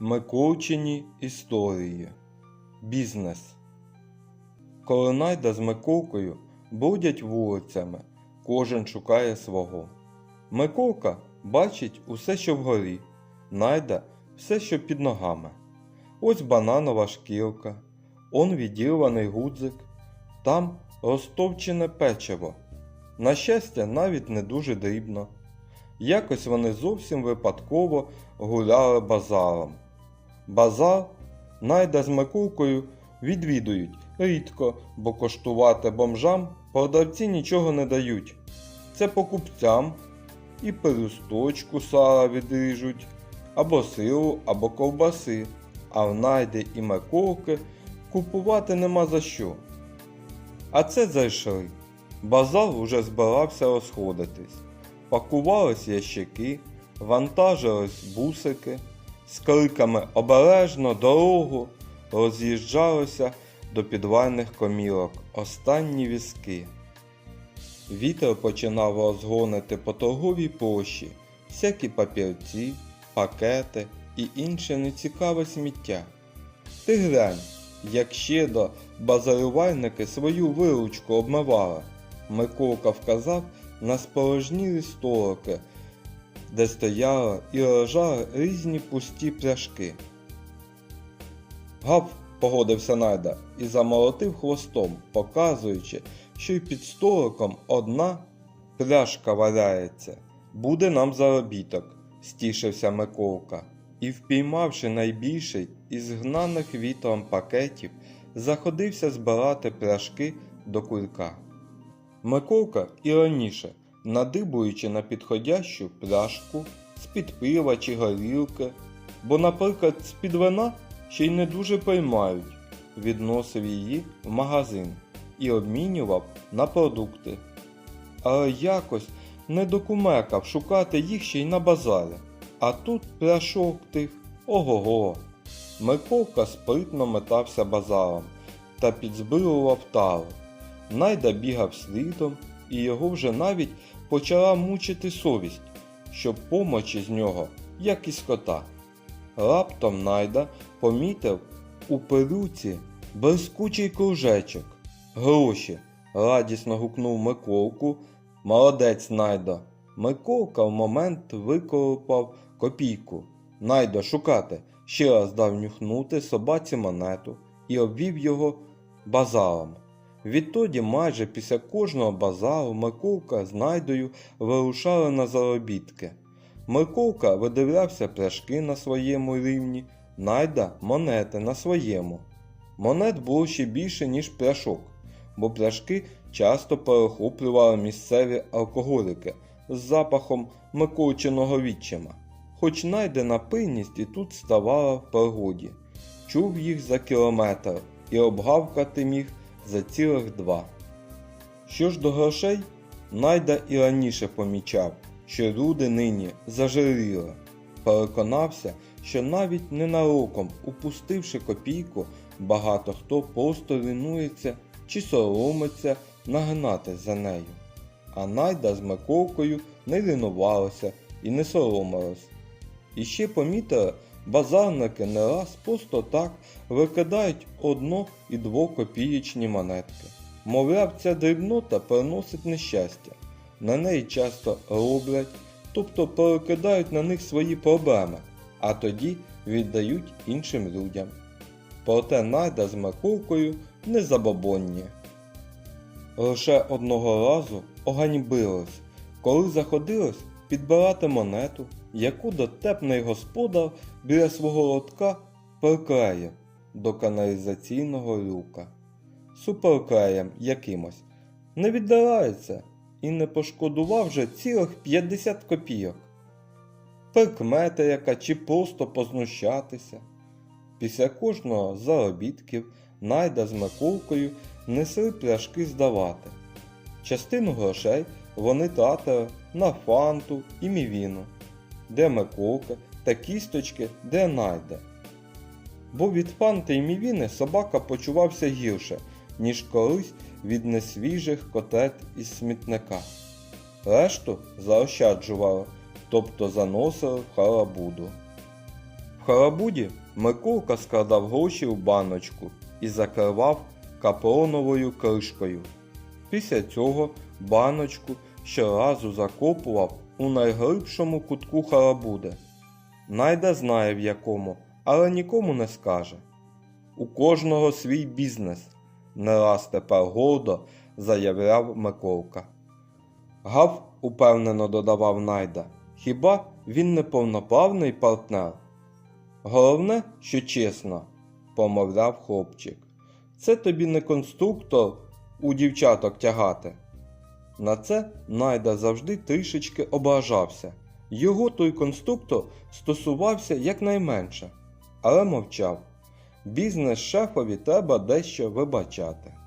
Миколчині історії. Бізнес. Коли Найда з Миколкою бродять вулицями, кожен шукає свого. Миколка бачить усе, що вгорі, Найда все, що під ногами. Ось бананова шкілка, он відірваний гудзик, там розтовчене печиво. На щастя, навіть не дуже дрібно. Якось вони зовсім випадково гуляли базаром. Базар Найда з Микулкою відвідують рідко, бо коштувати бомжам продавці нічого не дають. Це покупцям і пелюсточку сала відріжуть, або сиру, або ковбаси, а в Найди і Миколки купувати нема за що. А це зайшли. Базар уже збирався розходитись. Пакувались ящики, вантажились бусики, з криками обережно дорогу роз'їжджалися до підвальних комірок останні візки. Вітер починав розгонити по торговій площі всякі папірці, пакети і інше нецікаве сміття. Ти глянь, як щедро базарювальники свою виручку обмивали. Миколка вказав на спорожнілі столики, де стояли і лежали різні пусті пляшки. Гав, погодився Найда і замолотив хвостом, показуючи, що й під столиком одна пляшка валяється. Буде нам заробіток, стішився Миколка, і, впіймавши найбільший із гнаних вітром пакетів, заходився збирати пляшки до кулька. Миколка і раніше, надибуючи на підходящу пляшку з-під пива чи горілки, бо, наприклад, з-під вина ще й не дуже приймають, відносив її в магазин і обмінював на продукти. Але якось не докумекав шукати їх ще й на базарі. А тут пляшок тих ого-го. Миколка спритно метався базаром та підзбирував тару. Найда бігав слідом, і його вже навіть почала мучити совість, щоб помочі з нього, як із кота. Раптом Найда помітив у перуці блискучий кружечок. Гроші. радісно гукнув Миколку. Молодець Найдо. Миколка в момент виколупав копійку. Найдо шукати. Ще раз дав нюхнути собаці монету і обвів його базаром. Відтоді майже після кожного базару Миколка з Найдою вирушали на заробітки. Миколка видивлявся пляшки на своєму рівні, Найда монети на своєму. Монет було ще більше, ніж пляшок, бо пляшки часто перехоплювали місцеві алкоголики з запахом Миколчиного відчима. Хоч найдена пильність і тут ставала в пригоді, чув їх за кілометр і обгавкати міг за цілих два. Що ж до грошей, Найда і раніше помічав, що люди нині зажиріли. Переконався, що навіть ненароком, упустивши копійку, багато хто просто лінується чи соромиться нагнати за нею. А Найда з Миколкою не лінувалася і не соромилась. І ще помітили, базарники не раз просто так викидають одно і двокопієчні монетки. Мовляв, ця дрібнота приносить нещастя. На неї часто роблять, тобто перекидають на них свої проблеми, а тоді віддають іншим людям. Проте Найда з Миколкою не забобонні. Лише одного разу оганьбились, коли заходилось підбирати монету, яку дотепний господар біля свого лотка приклеїв до каналізаційного люка. Суперклеєм якимось. Не віддирається і не пошкодував вже цілих 50 копійок. Прикмета яка чи просто познущатися. Після кожного заробітків Найда з Миколкою несли пляшки здавати. Частину грошей вони тратили на фанту і мівіну, де Миколка та кісточки, де Найда. Бо від фанти і мівіни собака почувався гірше, ніж колись від несвіжих котлет із смітника. Решту заощаджували, тобто заносили в халабуду. В халабуді Миколка складав гроші в баночку і закривав капроновою кришкою. Після цього баночку щоразу закопував у найглибшому кутку халабуди. Найда знає в якому, але нікому не скаже. У кожного свій бізнес, не раз тепер гордо заявляв Миколка. Гав упевнено додавав Найда. Хіба він не повноправний партнер? Головне, що чесно, помовляв хлопчик. Це тобі не конструктор у дівчаток тягати. На це Найда завжди трішечки ображався. Його той конструктор стосувався якнайменше, але мовчав. Бізнес шефові треба дещо вибачати.